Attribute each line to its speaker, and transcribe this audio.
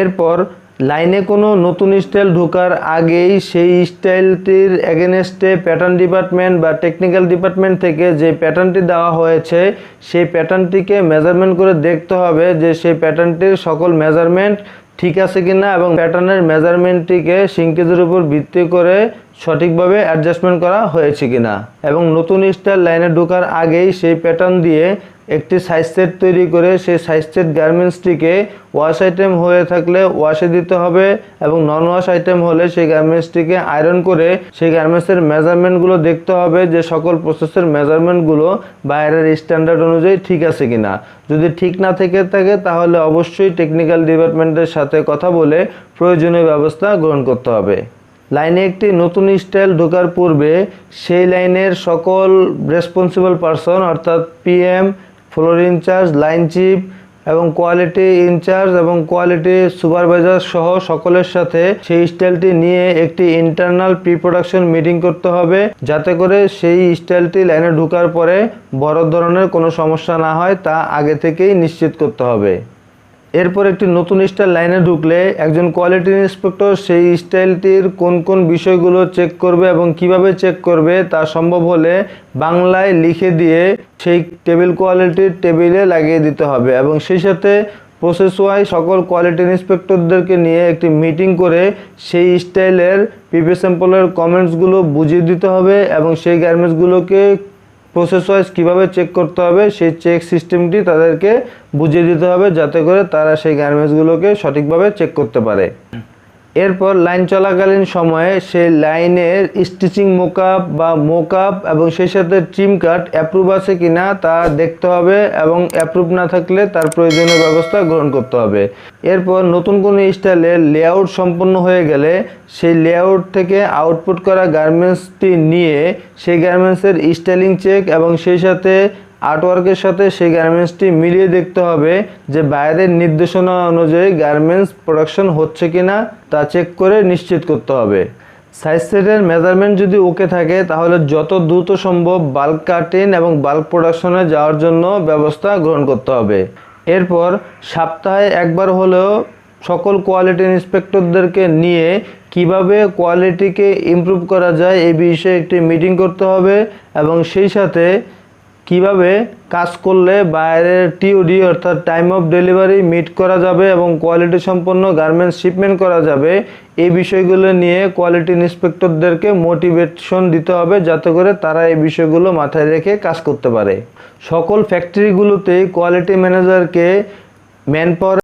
Speaker 1: এরপর লাইনে কোনো নতুন স্টাইল ঢোকার আগেই সেই স্টাইলটির এগেনস্টে প্যাটার্ন ডিপার্টমেন্ট বা টেকনিক্যাল ডিপার্টমেন্ট থেকে যে প্যাটার্নটি দেওয়া হয়েছে, সেই প্যাটার্নটিকে মেজারমেন্ট করে দেখতে হবে যে সেই প্যাটার্নটির সকল মেজারমেন্ট ঠিক আছে কিনা এবং প্যাটার্নের মেজারমেন্টটিকে সিঙ্কেজের উপর ভিত্তি করে সঠিকভাবে অ্যাডজাস্টমেন্ট করা হয়েছে কিনা। এবং নতুন স্টাইল লাইনে ঢোকার আগেই সেই প্যাটার্ন দিয়ে একটি সাইজ সেট তৈরি করে সেই সাইজ সেট গার্মেন্টসটিকে ওয়াশ আইটেম হয়ে থাকলে ওয়াশে দিতে হবে এবং নন ওয়াশ আইটেম হলে সেই গার্মেন্টসটিকে আয়রন করে সেই গার্মেন্টসের মেজারমেন্টগুলো দেখতে হবে যে সকল প্রসেসের মেজারমেন্টগুলো বাইরের স্ট্যান্ডার্ড অনুযায়ী ঠিক আছে কিনা। যদি ঠিক না থেকে থাকে তাহলে অবশ্যই টেকনিক্যাল ডিপার্টমেন্টের সাথে কথা বলে প্রয়োজনীয় ব্যবস্থা গ্রহণ করতে হবে। লাইনে একটি নতুন স্টাইল ঢোকার পূর্বে সেই লাইনের সকল রেসপন্সিবল পারসন, অর্থাৎ PM, floor incharge, line chief এবং কোয়ালিটি ইনচার্জ এবং কোয়ালিটি সুপারভাইজার সহ সকলের সাথে সেই স্টাইলটি নিয়ে একটি ইন্টারনাল প্রি প্রোডাকশন মিটিং করতে হবে, যাতে করে সেই স্টাইলটি লাইনে ঢোকার পরে বড় ধরনের কোনো সমস্যা না হয় তা আগে থেকেই নিশ্চিত করতে হবে। এরপর একটি নতুন স্টাইল লাইনে ঢুকলে একজন কোয়ালিটি ইন্সপেক্টর সেই স্টাইলটির কোন কোন বিষয়গুলো চেক করবে এবং কীভাবে চেক করবে তা সম্ভব হলে বাংলায় লিখে দিয়ে সেই টেবিল কোয়ালিটির টেবিলে লাগিয়ে দিতে হবে এবং সেই সাথে প্রসেস ওয়াইজ সকল কোয়ালিটি ইন্সপেক্টরদেরকে নিয়ে একটি মিটিং করে সেই স্টাইলের পিপি স্যাম্পলের কমেন্টসগুলো বুঝিয়ে দিতে হবে এবং সেই গার্মেন্টসগুলোকে প্রসেস ওয়াইজ কীভাবে চেক করতে হবে, সেই চেক সিস্টেমটি তাদেরকে বুঝিয়ে দিতে হবে যাতে করে তারা সেই গার্মেন্টসগুলোকে সঠিকভাবে চেক করতে পারে। এরপর লাইন চলাকালীন সময়ে সেই লাইনের স্টিচিং মোকআপ বা মোকআপ এবং সেই সাথে ট্রিম কাট অ্যাপ্রুভ আছে কি না তা দেখতে হবে এবং অ্যাপ্রুভ না থাকলে তার প্রয়োজনীয় ব্যবস্থা গ্রহণ করতে হবে। এরপর নতুন কোনো স্টাইলের লেআউট সম্পন্ন হয়ে গেলে সেই লেআউট থেকে আউটপুট করা গার্মেন্টসটি নিয়ে সেই গার্মেন্টসের স্টাইলিং চেক এবং সেই সাথে আর্টওয়ার্কের সাথে সেই গার্মেন্টসটি মিলিয়ে দেখতে হবে যে বাইরের নির্দেশনা অনুযায়ী গার্মেন্টস প্রোডাকশন হচ্ছে কি না তা চেক করে নিশ্চিত করতে হবে। সাইজ সেটের মেজারমেন্ট যদি ওকে থাকে, তাহলে যত দ্রুত সম্ভব বাল্ক কাটিং এবং বাল্ক প্রোডাকশনে যাওয়ার জন্য ব্যবস্থা গ্রহণ করতে হবে। এরপর সপ্তাহে একবার হলেও সকল কোয়ালিটি ইন্সপেক্টরদেরকে নিয়ে কীভাবে কোয়ালিটিকে ইমপ্রুভ করা যায় এই বিষয়ে একটি মিটিং করতে হবে এবং সেই সাথে কীভাবে কাজ করলে বাইরের টিওডি অর্থাৎ টাইম অফ ডেলিভারি মিট করা যাবে এবং কোয়ালিটি সম্পন্ন গার্মেন্টস শিপমেন্ট করা যাবে, এই বিষয়গুলো নিয়ে কোয়ালিটি ইন্সপেক্টরদেরকে মোটিভেশন দিতে হবে যাতে করে তারা এই বিষয়গুলো মাথায় রেখে কাজ করতে পারে। সকল ফ্যাক্টরিগুলোতেই কোয়ালিটি ম্যানেজারকে ম্যান পাওয়ার